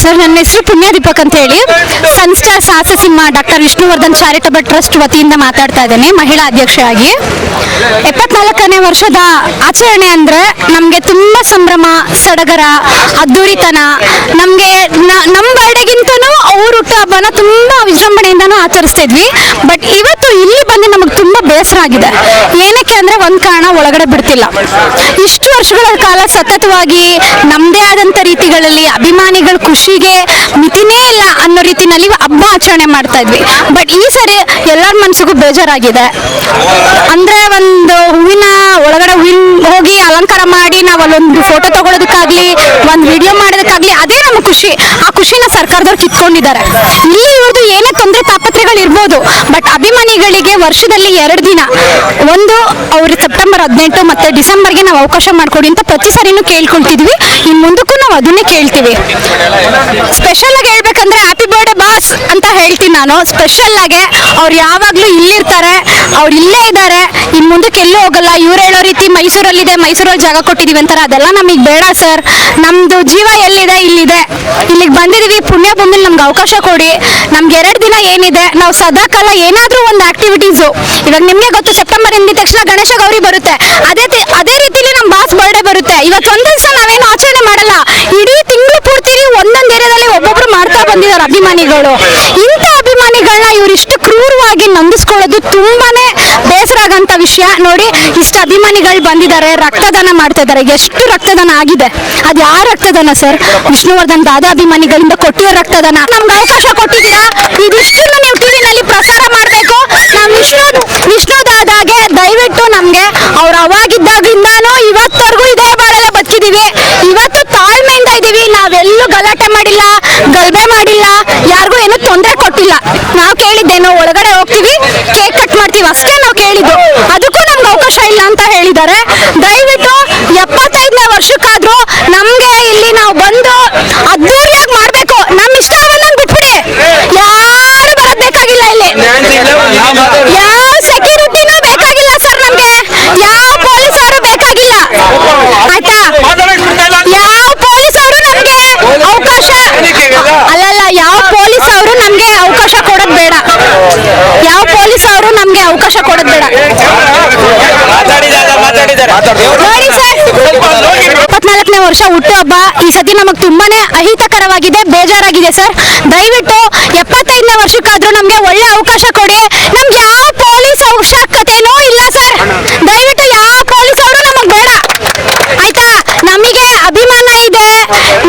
Sir, ನನ್ನ ಹೆಸರು ಪುಣ್ಯ ದೀಪಕ್ ಅಂತ ಹೇಳಿ. ಸನ್ಸ್ಟಾರ್ ಸಾಹಸ ಸಿಂಹ ಡಾಕ್ಟರ್ ವಿಷ್ಣುವರ್ಧನ್ ಚಾರಿಟಬಲ್ ಟ್ರಸ್ಟ್ ವತಿಯಿಂದ ಮಾತಾಡ್ತಾ ಇದ್ದೇನೆ, ಮಹಿಳಾ ಅಧ್ಯಕ್ಷೆಯಾಗಿ ಎಪ್ಪತ್ನಾಲ್ಕನೇ ವರ್ಷದ ಆಚರಣೆ ಅಂದ್ರೆ ನಮಗೆ ತುಂಬಾ ಸಂಭ್ರಮ, ಸಡಗರ, ಅದ್ದೂರಿತನ. ನಮಗೆ ನಮ್ಮ ಬರ್ಡೇಗಿಂತನೂ ಅವ್ರ ಹುಟ್ಟು ಹಬ್ಬನ ತುಂಬಾ ವಿಜೃಂಭಣೆಯಿಂದನೂ ಆಚರಿಸ್ತಿದ್ವಿ ಬಟ್ ಇವತ್ತು ಇಲ್ಲಿ ಬಂದು ನಮಗೆ ತುಂಬಾ ಬೇಸರ ಆಗಿದೆ. ಏನಕ್ಕೆ ಅಂದ್ರೆ ಒಂದ್ ಕಾರಣ, ಒಳಗಡೆ ಬಿಡ್ತಿಲ್ಲ. ಇಷ್ಟು ವರ್ಷಗಳ ಕಾಲ ಸತತವಾಗಿ ನಮ್ಮದೇ ಆದಂತ ರೀತಿಗಳಲ್ಲಿ ಅಭಿಮಾನಿಗಳ ಖುಷಿಗೆ ಮಿತಿನೇ ಇಲ್ಲ ಅನ್ನೋ ರೀತಿನಲ್ಲಿ ಹಬ್ಬ ಆಚರಣೆ ಮಾಡ್ತಾ ಇದ್ವಿ. ಬಟ್ ಈ ಸರಿ ಎಲ್ಲರ ಮನಸ್ಸಿಗೂ ಬೇಜಾರಾಗಿದೆ. ಅಂದ್ರೆ ಒಂದು ಹೂವಿನ ಒಳಗಡೆ ಹೂವಿನ ಹೋಗಿ ಅಲಂಕಾರ ಮಾಡಿ ನಾವು ಅಲ್ಲೊಂದು ಫೋಟೋ ತಗೊಳೋದಕ್ಕಾಗ್ಲಿ, ಒಂದು ವಿಡಿಯೋ ಮಾಡೋದಕ್ಕಾಗ್ಲಿ, ಅದೇ ನಮ್ಮ ಖುಷಿ. ಆ ಖುಷಿನ ಸರ್ಕಾರದವ್ರು ಕಿತ್ಕೊಂಡಿದ್ದಾರೆ. ಇಲ್ಲಿ ಇವ್ರದ್ದು ಏನೇ ತೊಂದರೆ ತಾಪತ್ರೆಗಳು ಇರ್ಬೋದು ಬಟ್ ಅಭಿಮಾನಿಗಳಿಗೆ ವರ್ಷದಲ್ಲಿ ಎರಡು ದಿನ. ಒಂದು ಅವ್ರ ಸೆಪ್ಟೆಂಬರ್ ಹದಿನೆಂಟು ಮತ್ತೆ ಡಿಸೆಂಬರ್ಗೆ ನಾವು ಅವಕಾಶ ಮಾಡ್ಕೊಡಿ ಅಂತ ಪ್ರತಿ ಸರಿನೂ ಕೇಳ್ಕೊಳ್ತಿದ್ವಿ. ಇನ್ ಮುಂದಕ್ಕೂ ನಾವು ಅದನ್ನೇ ಕೇಳ್ತೀವಿ. ಸ್ಪೆಷಲ್ ಆಗಿ ಹೇಳ್ಬೇಕಂದ್ರೆ ಹ್ಯಾಪಿ ಬರ್ಡೇ ಬಾಸ್ ಅಂತ ಹೇಳ್ತೀನಿ ನಾನು. ಸ್ಪೆಷಲ್ ಆಗಿ ಅವ್ರು ಯಾವಾಗ್ಲೂ ಇಲ್ಲಿರ್ತಾರೆ, ಅವ್ರು ಇಲ್ಲೇ ಇದ್ದಾರೆ. ಇನ್ ಮುಂದಕ್ಕೆ ಎಲ್ಲೂ ಹೋಗಲ್ಲ. ಇವ್ರು ಹೇಳೋ ರೀತಿ ಮೈಸೂರಲ್ಲಿದೆ ಮೈಸೂರಲ್ಲಿ ಜಾಗ ಕೊಟ್ಟಿದೀವಿ ಅಂತಾರೆ. ಅದೆಲ್ಲ ನಮಗೆ ಬೇಡ ಸರ್ ನಮ್ದು ಜೀವ ಎಲ್ಲಿದೆ? ಇಲ್ಲಿದೆ. ಇಲ್ಲಿಗೆ ಬಂದಿದೀವಿ. ಪುಣ್ಯ ಭೂಮಿಲಿ ನಮ್ಗೆ ಅವಕಾಶ ಕೊಡಿ. ನಮ್ಗೆ ಎರಡು ದಿನ ಏನಿದೆ? ನಾವು ಸದಾ ಕಾಲ ಏನಾದ್ರೂ ಒಂದು ಆಕ್ಟಿವಿಟೀಸು ಇವಾಗ ನಿಮಗೆ ಗೊತ್ತು ಸೆಪ್ಟೆಂಬರ್ ಎಂದಿದ ತಕ್ಷಣ ಗಣೇಶ ಗೌರಿ ಬರುತ್ತೆ. ಅದೇ ಅದೇ ರೀತಿಲಿ ನಮ್ಮ ಬಾಸ್ ಬರ್ಡೇ ಬರುತ್ತೆ. ಇವತ್ತು ಒಂದ್ ದಿವಸ ನಾವೇನು ಆಚರಣೆ ಮಾಡಲ್ಲ. ಬಂದಿದ್ದಾರೆ ಅಭಿಮಾನಿಗಳು. ಇಂಥ ಅಭಿಮಾನಿಗಳನ್ನ ಇವ್ರಿಷ್ಟು ಕ್ರೂರವಾಗಿ ನಂದಿಸ್ಕೊಳ್ಳೋದು ತುಂಬಾನೇ ಬೇಸರ ಆಗಂತ ವಿಷಯ. ನೋಡಿ, ಇಷ್ಟು ಅಭಿಮಾನಿಗಳು ಬಂದಿದ್ದಾರೆ, ರಕ್ತದಾನ ಮಾಡ್ತಾ ಇದ್ದಾರೆ. ಎಷ್ಟು ರಕ್ತದಾನ ಆಗಿದೆ? ಅದು ಯಾರ ರಕ್ತದಾನ ಸರ್? ವಿಷ್ಣುವರ್ಧನ್ ದಾದಾ ಅಭಿಮಾನಿಗಳಿಂದ ಕೊಟ್ಟಿರೋ ರಕ್ತದಾನ. ನಮ್ಗೆ ಅವಕಾಶ ಕೊಟ್ಟಿದ್ದೀರಾ? ಇದಿಷ್ಟನ್ನ ನೀವು ಟಿವಿನಲ್ಲಿ ಪ್ರಸಾರ ಮಾಡಬೇಕು. ನಾವು ವಿಷ್ಣು ವಿಷ್ಣು ದಾದಾಗೆ ದಯವಿಟ್ಟು ನಮ್ಗೆ ಅವ್ರು ಅವಾಗಿದ್ದಾಗಿಂದಾನು ಇವತ್ತವರೆಗೂ ಇದೇ ಬಾಳೆಲ್ಲ ಬದುಕಿದೀವಿ ಇವತ್ತು ತಾಳ್ಮೆಯಿಂದ ಇದೀವಿ. ನಾವೆಲ್ಲೂ ಗಲಾಟೆ ಮಾಡಿಲ್ಲ ಗಲ್ಬೆ ಮಾಡಿಲ್ಲ ಯಾರಿಗೂ ಏನು ತೊಂದರೆ ಕೊಟ್ಟಿಲ್ಲ ನಾವು ಒಳಗಡೆ ಹೋಗ್ತೀವಿ ಕೇಕ್ ಕಟ್ ಮಾಡ್ತೀವಿ ಅಷ್ಟೇ ನಾವು ಕೇಳಿದ್ದು. ಅದಕ್ಕೂ ನಮ್ಗೆ ಅವಕಾಶ ಇಲ್ಲ ಅಂತ ಹೇಳಿದ್ದಾರೆ. ದಯವಿಟ್ಟು ಎಪ್ಪತ್ತೈದನೇ ವರ್ಷಕ್ಕಾದ್ರೂ ನಮ್ಗೆ ಇಲ್ಲಿ ನಾವು ಬಂದು ಅದ್ದೂರಿಯಾಗಿ ಮಾಡ್ಬೇಕು ನಮ್ಮ ಇಷ್ಟ ಬಂದಂಗೆ ಬಿಟ್ಬಿಡಿ ಯಾರು ಬರೋದ್ ಬೇಕಾಗಿಲ್ಲ ಇಲ್ಲಿ ಯಾವ ಸೆಕ್ಯೂರಿಟಿನೂ ಬೇಕಾಗಿಲ್ಲ ಸರ್ ನಮ್ಗೆ ಯಾವ ಪೊಲೀಸ್ ಅವರು ಬೇಕಾಗಿಲ್ಲ ಆಯ್ತಾ ಯಾವ ಪೊಲೀಸ್ ಅವರು ನಮ್ಗೆ ಅವಕಾಶ ಅಲ್ಲಲ್ಲ ಯಾವ ಪೊಲೀಸ್ ಅವರು ನಮ್ಗೆ ಅವಕಾಶ ಕೊಡೋದ್ ಬೇಡ ಯಾವ ಪೊಲೀಸ್ ಅವರು ನಮ್ಗೆ ಅವಕಾಶ ಕೊಡೋದ್ ಬೇಡ ನೋಡಿ ಸರ್ ಇಪ್ಪತ್ನಾಲ್ಕನೇ ವರ್ಷ ಹುಟ್ಟುಹಬ್ಬ ಈ ಸತಿ ನಮಗೆ ತುಂಬಾನೇ ಅಹಿತಕರವಾಗಿದೆ ಬೇಜಾರಾಗಿದೆ ಸರ್. ದಯವಿಟ್ಟು ಎಪ್ಪತ್ತೈದನೇ ವರ್ಷಕ್ಕಾದ್ರೂ ನಮ್ಗೆ ಒಳ್ಳೆ ಅವಕಾಶ ಕೊಡಿ. ನಮ್ಗೆ ಯಾವ ಪೊಲೀಸ್ ಅವಶ್ಯಕತೆನೂ ಇಲ್ಲ ಸರ್ ದಯವಿಟ್ಟು ಯಾವ ಪೊಲೀಸ್ ಅವರು ನಮಗ್ ಬೇಡ ಆಯ್ತಾ ನಮಗೆ ಅಭಿಮಾನ ಇದೆ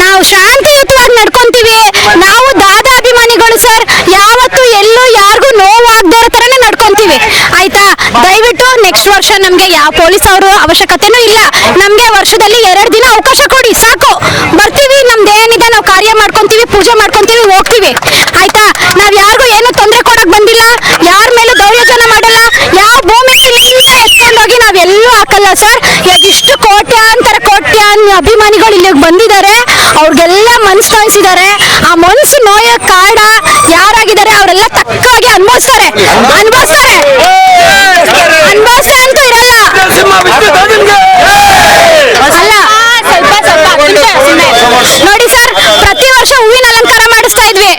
ನಾವು ಶಾಂತಿಯುತವಾಗಿ ನಡ್ಕೊಂತೀವಿ ನಾವು ದಾದಾ ಅಭಿಮಾನಿಗಳು ಸರ್ ಯಾವತ್ತು ಎಲ್ಲೂ ಯಾರಿಗೂ ನೋವಾಗದೇ ಇರೋ ಥರನೇ ನಡ್ಕೊಂತೀವಿ ಆಯ್ತಾ ದಯವಿಟ್ಟು ನೆಕ್ಸ್ಟ್ ವರ್ಷ ನಮ್ಗೆ ಯಾವ ಪೊಲೀಸ್ ಅವರು ಅವಶ್ಯಕತೆನೂ ಇಲ್ಲ. ನಮ್ಗೆ ವರ್ಷದಲ್ಲಿ ಎರಡು ದಿನ ಅವಕಾಶ ಕೊಡಿ, ಸಾಕು. ಬರ್ತೀವಿ, ನಮ್ದು ಏನಿದೆ, ನಾವು ಕಾರ್ಯ ಮಾಡ್ಕೊಂತೀವಿ, ಪೂಜೆ ಮಾಡ್ಕೊಂತೀವಿ, ಹೋಗ್ತೀವಿ. ಆಯ್ತಾ? ನಾವ್ ಯಾರಿಗೂ ಏನು ತೊಂದರೆ ಕೊಡಕ್ ಬಂದಿಲ್ಲ. ಯಾರ ಮೇಲೂ ದೌರ್ಜನ್ಯ ಮಾಡಲ್ಲ. ಯಾವ ಭೂಮಿ ಎತ್ಕೊಂಡೋಗಿ ನಾವೆಲ್ಲೂ ಹಾಕಲ್ಲ ಸರ್. ಎಷ್ಟು ಕೋಟ್ಯಾಂತರ ಕೋಟ್ಯಾನ್ ಅಭಿಮಾನಿಗಳು ಇಲ್ಲಿಗೆ ಬಂದಿದ್ದಾರೆ, ಅವ್ರಿಗೆಲ್ಲ ಮನ್ಸು ನೋಯಿಸಿದ್ದಾರೆ. ಆ ಮನ್ಸು ನೋಯ ಕಾರಣ ಯಾರಾಗಿದ್ದಾರೆ, ಅವರೆಲ್ಲ ತಕ್ಕಾಗಿ ಅನ್ಭವಿಸ್ತಾರೆ. ಅನ್ಭವಿಸ್ತಾರೆ ಅನ್ಭವಿಸ್ತಾ ಅಂತೂ ಇರಲ್ಲ ಅಲ್ಲ ಸ್ವಲ್ಪ ಸ್ವಲ್ಪ ನಿಮಿಷ ಸುಮ್ನೆ. ನೋಡಿ ಸರ್ ಪ್ರತಿ ವರ್ಷ ಹೂವಿನ ಅಲಂಕಾರ ಮಾಡಿಸ್ತಾ ಇದ್ವಿ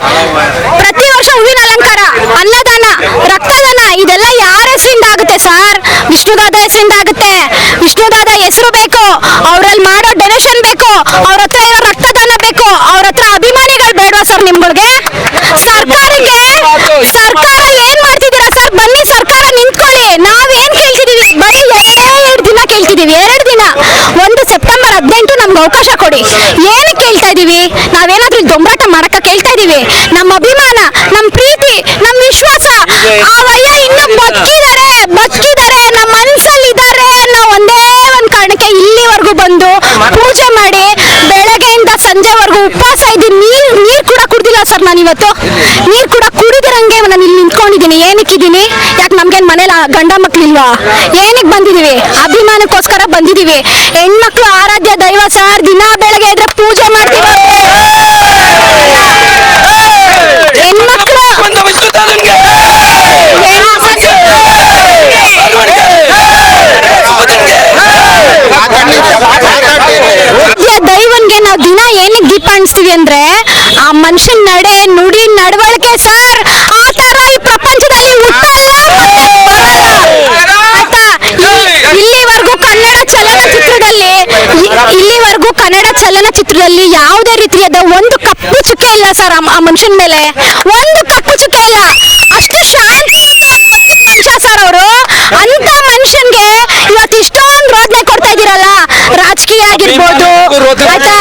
ಪ್ರತಿ ವರ್ಷ ಹೂವಿನ ಅಲಂಕಾರ ಅನ್ನದಾನ ರಕ್ತದಾನ ಇದೆಲ್ಲ ಯಾರ ಹೆಸರಿಂದ ಆಗುತ್ತೆ ಸರ್. ವಿಷ್ಣುದಾದ ಹೆಸರಿಂದ ಆಗುತ್ತೆ. ವಿಷ್ಣುದಾದ ಹೆಸರು ಬೇಕು. ಅವರಲ್ಲಿ ಮಾಡೋ ಡೊನೇಷನ್ ಬೇಕು. ಅವ್ರ ಹತ್ರ ಇರೋ ರಕ್ತದಾನ ಬೇಕು. ಅವ್ರ ಹತ್ರ ಅಭಿಮಾನಿಗಳು ಬೇಡವಾ ಸರ್ ನಿಮ್ಗಳಿಗೆ? ಸರ್ಕಾರಕ್ಕೆ ಸರ್ಕಾರ ಏನ್ ಮಾಡ್ತಿದ್ದೀರಾ ಸರ್? ಬನ್ನಿ ಸರ್ಕಾರ ನಿಂತ್ಕೊಳ್ಳಿ. ಏನ್ ಕೇಳ್ತಿದೀವಿ? ಬರೀ ಎರಡೇ ಎರಡು ದಿನ ಕೇಳ್ತಿದೀವಿ. ಎರಡು ದಿನ. ಒಂದು ಸೆಪ್ಟೆಂಬರ್ ಹದಿನೆಂಟು ನಮ್ಗೆ ಅವಕಾಶ ಕೊಡಿ. ಏನಕ್ಕೆ ಕೇಳ್ತಾ ಇದೀವಿ? ನಾವೇನಾದ್ರೂ ದೊಂಬರಾಟ ಮಾಡಕ ಕೇಳ್ತಾ ಇದೀವಿ. ನಮ್ಮ ಅಭಿಮಾನ ನಮ್ಮ ಪ್ರೀತಿ ನಮ್ಮ ವಿಶ್ವಾಸ ಆ ವಯ್ಯ ಇನ್ನು ಬದುಕಿದ್ದಾರೆ ಬದುಕಿದ್ದಾರೆ ನಮ್ಮ ಮನ್ಸಲ್ಲಿ ಇದ್ದಾರೆ ಅನ್ನೋ ಒಂದೇ ಒಂದ್ ಕಾರಣಕ್ಕೆ ಇಲ್ಲಿವರೆಗೂ ಬಂದು ಪೂಜೆ ಮಾಡಿ ಬೆಳಗ್ಗೆಯಿಂದ ಸಂಜೆವರೆಗೂ ಉಪವಾಸ ಇದ್ದೀನಿ ನೀರ್ ನೀರ್ ಕೂಡ ಕುಡ್ದಿಲ್ಲ ಸರ್ ನಾನು ಇವತ್ತು ನೀರ್ ಕೂಡ ಕುಡಿದಿರಂಗೆ ನಾನು ಇಲ್ಲಿ ನಿಂತ್ಕೊಂಡಿದ್ದೀನಿ. ಏನಕ್ಕಿದ್ದೀನಿ? ಯಾಕೆ ನಮ್ಗೇನ್ ಮನೇಲಿ ಗಂಡ ಮಕ್ಳಿಲ್ವಾ? ಏನಕ್ಕೆ ಬಂದಿದೀವಿ ಅಭಿಮಾನಕ್ಕೋಸ್ಕರ ಬಂದಿದೀವಿ ಹೆಣ್ಮಕ್ಳು ಆರಾಧ್ಯ, ದೈವ ಸರ್ ದಿನ ಬೆಳಗ್ಗೆ ಇದ್ರೆ ಪೂಜೆ ಮಾಡ್ತೀವಿ. ದೈವನ್ಗೆ ನಾವು ದಿನ ಏನಕ್ಕೆ ದೀಪ ಅಣಿಸ್ತೀವಿ ಅಂದ್ರೆ ಆ ಮನುಷ್ಯನ ನುಡಿ ನಡವಳಿಕೆ ಸರ್ ಆ ತರ ಈ ಪ್ರಪಂಚದಲ್ಲಿ ಹುಟ್ಟಲ್ಲ ಆಯ್ತಾ ಈ- ಇಲ್ಲಿವರೆಗೂ ಕನ್ನಡ ಚಲನಚಿತ್ರದಲ್ಲಿ ಇ- ಇಲ್ಲಿವರೆಗೂ ಕನ್ನಡ ಚಲನಚಿತ್ರದಲ್ಲಿ ಯಾವುದೇ ರೀತಿಯಾದ ಒಂದು ಕಪ್ಪು ಚುಕ್ಕೆ ಇಲ್ಲ ಸರ್ ಆ ಮನುಷ್ಯನ ಮೇಲೆ. ಒಂದು ಕಪ್ಪು ಚುಕ್ಕೆ ಇಲ್ಲ ಅಷ್ಟು ಶಾಂತಿ ಮನುಷ್ಯ ಸರ್ ಅವರು ಅಂತ ಮನುಷ್ಯನ್ಗೆ ಇವತ್ತು ಇಷ್ಟೊಂದು ರೋದನೆ ಕೊಡ್ತಾ ಇದೀರಲ್ಲ ರಾಜಕೀಯ ಆಗಿರ್ಬೋದು ಆಯ್ತಾ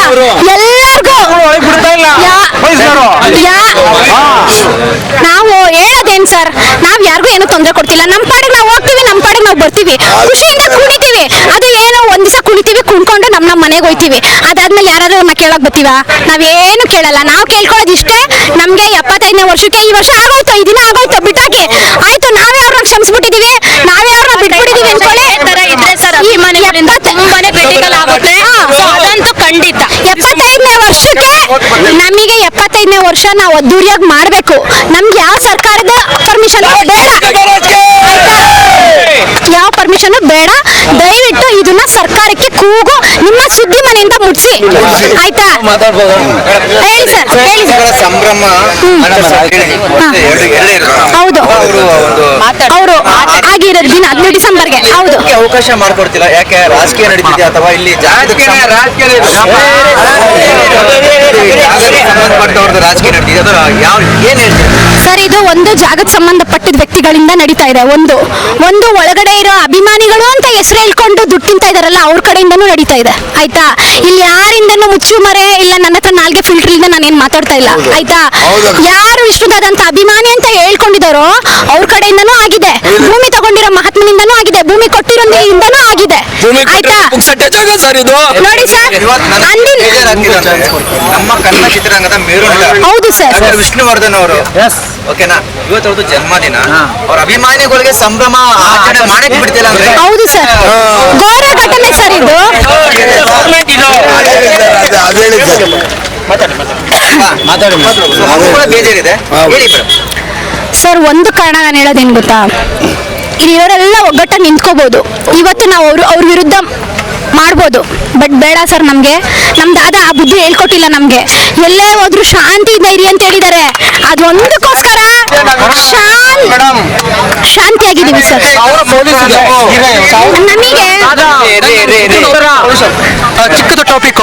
ಎಲ್ಲರಿಗೂ ನಾವು ಹೇಳೋದೇನ್ ಸರ್ ನಾವ್ ಯಾರಿಗೂ ಏನು ತೊಂದರೆ ಕೊಡ್ತಿಲ್ಲ. ನಮ್ಮ ಪಾಡಿಗೆ ನಾವು ಹೋಗ್ತೀವಿ ನಮ್ ಪಾಡಿಗೆ ನಾವು ಬರ್ತೀವಿ. ಖುಷಿಯಿಂದ ಕುಣಿತೀವಿ. ಅದು ಏನೋ ಒಂದ್ ದಿವಸ ಕುಣಿತೀವಿ ಕುಣ್ಕೊಂಡು ನಮ್ ನಮ್ಮ ಮನೆಗೆ ಹೋಯ್ತೀವಿ. ಅದಾದ್ಮೇಲೆ ಯಾರು ನಮ್ಮ ಕೇಳಕ್ ಬರ್ತೀವ? ನಾವೇನು ಕೇಳಲ್ಲ. ನಾವು ಕೇಳ್ಕೊಳ್ಳೋದು ಇಷ್ಟೇ. ನಮ್ಗೆ ಎಪ್ಪತ್ತೈದನೇ ವರ್ಷಕ್ಕೆ ಈ ವರ್ಷ ಆಗೋಯ್ತು ಈ ದಿನ ಆಗೋಯ್ತು ಬಿಟ್ಟಾಕಿ. ಆಯ್ತು ನಾವೇ ಅವ್ರನ್ನ ಕ್ಷಮಿಸ್ಬಿಟ್ಟಿದೀವಿ? ನಾವೇ ಅವ್ರನ್ನ ಬಿಟ್ಬಿಟ್ಟಿದೀವಿ ಅನ್ಕೊಳ್ಳಿ. ತುಂಬಾನೇ ಭೇಟಿಗಳಾಗುತ್ತೆ ಆಗುತ್ತೆ. ಅದಂತೂ ಖಂಡಿತ. ಎಪ್ಪತ್ತೈದನೇ ವರ್ಷಕ್ಕೆ ನಮಗೆ ಎಪ್ಪತ್ತೈದನೇ ವರ್ಷ ನಾವು ಅದ್ದೂರಿಯಾಗಿ ಮಾಡಬೇಕು. ನಮ್ಗೆ ಯಾವ ಸರ್ಕಾರದ ಪರ್ಮಿಷನ್ ಯಾವ ಪರ್ಮಿಷನ್ ಬೇಡ. ದಯವಿಟ್ಟು ಇದನ್ನ ಸರ್ಕಾರಕ್ಕೆ ಕೂಗು. ನಿಮ್ಮ ಸುದ್ದಿ ಮನೆಯಿಂದ ಮುಟ್ಸಿ. ಆಯ್ತಾ? ಹೇಳಿ ಸರ್ ಹೇಳಿ ಸಂಭ್ರಮ. ಹೌದು. ಅವರು ಆಗಿರೋ ದಿನ ಹದಿನೈದು ಡಿಸೆಂಬರ್ಗೆ. ಹೌದು. ಅವಕಾಶ ಮಾಡ್ಕೊಡ್ತಿಲ್ಲ? ಯಾಕೆ ರಾಜಕೀಯ ನಡೀತಿದೆ ಅಥವಾ ಇಲ್ಲಿ ರಾಜಕೀಯ ನಡೀತಿದೆ. ಯಾವ ಏನ್ ಸರ್ ಇದು ಒಂದು ಜಾಗಕ್ಕೆ ಸಂಬಂಧಪಟ್ಟಿದ ವ್ಯಕ್ತಿಗಳಿಂದ ನಡೀತಾ ಇದೆ. ಒಂದು ಒಂದು ಒಳಗಡೆ ಇರೋ ಅಭಿಮಾನಿಗಳು ಅಂತ ಹೆಸರು ಹೇಳ್ಕೊಂಡು ದುಡ್ಡು ತಿಂತಾ ಇದಾರಲ್ಲ ಅವ್ರ ಕಡೆಯಿಂದನೂ ನಡೀತಾ ಇದೆ. ಆಯ್ತಾ? ಇಲ್ಲಿ ಯಾರಿಂದನೂ ಮುಚ್ಚುಮರೆ ಇಲ್ಲ ನನ್ನ ಹತ್ರ ನಾಲ್ಗೆ ಫಿಲ್ಟರ್ ಇಂದ ನಾನು ಏನ್ ಮಾತಾಡ್ತಾ ಇಲ್ಲ. ಆಯ್ತಾ? ಯಾರು ವಿಷ್ಣುದಾದಂತ ಅಭಿಮಾನಿ ಅಂತ ಹೇಳ್ಕೊಂಡಿದಾರೋ ಅವ್ರ ಕಡೆಯಿಂದನೂ ಆಗಿದೆ. ಭೂಮಿ ತಗೊಂಡಿರೋ ಮಹಾತ್ಮನಿಂದನೂ ಆಗಿದೆ. ಭೂಮಿ ಕೊಟ್ಟಿರೋದ್ರಿಂದನೂ ಆಗಿದೆ. ಆಯ್ತಾ? ಜಾಗ ಸರ್ ಇದು. ನೋಡಿ ಸರ್ ಅಂದಿನ ನಮ್ಮ ಕನ್ನಡ ಚಿತ್ರರಂಗದ ಮೇರುನಟ ಹೌದು ಸರ್. ವಿಷ್ಣುವರ್ಧನ್ ಅವರು. ಓಕೆನಾ? ಇವತ್ತು ಅವ್ರದ್ದು ಜನ್ಮದಿನ ಅವ್ರ ಅಭಿಮಾನಿಗಳಿಗೆ ಸಂಭ್ರಮ ಆಚರಣೆ ಮಾಡಕ್ ಬಿಡ್ತಿಲ್ಲ ಅಂದ್ರೆ? ಹೌದು ಸರ್. ಘೋರ ಘಟನೆ ಸರ್ ಇದು. ಬೇಜಾರಿದೆ. ಸರ್ ಒಂದು ಕಾರಣ ನಾನು ಹೇಳೋದೇನು ಗೊತ್ತಾ? ಇಲ್ಲಿರೋರೆಲ್ಲ ಒಗ್ಗಟ್ಟ ನಿಂತ್ಕೋಬಹುದು ಇವತ್ತು ನಾವು ಅವರು ಅವ್ರ ವಿರುದ್ಧ ಮಾಡ್ಬೋದು. ಬಟ್ ಬೇಡ ಸರ್ ನಮಗೆ. ನಮ್ಮ ದಾದ ಆ ಬುದ್ಧಿ ಹೇಳ್ಕೊಟ್ಟಿಲ್ಲ ನಮಗೆ. ಎಲ್ಲೇ ಹೋದ್ರು ಶಾಂತಿ ಧೈರ್ಯ ಅಂತ ಹೇಳಿದ್ದಾರೆ. ಅದೊಂದಕ್ಕೋಸ್ಕರ ಶಾಂತಿಯಾಗಿದ್ದೀವಿ ಸರ್. ನಮಗೆ ಚಿಕ್ಕದು ಟಾಪಿಕ್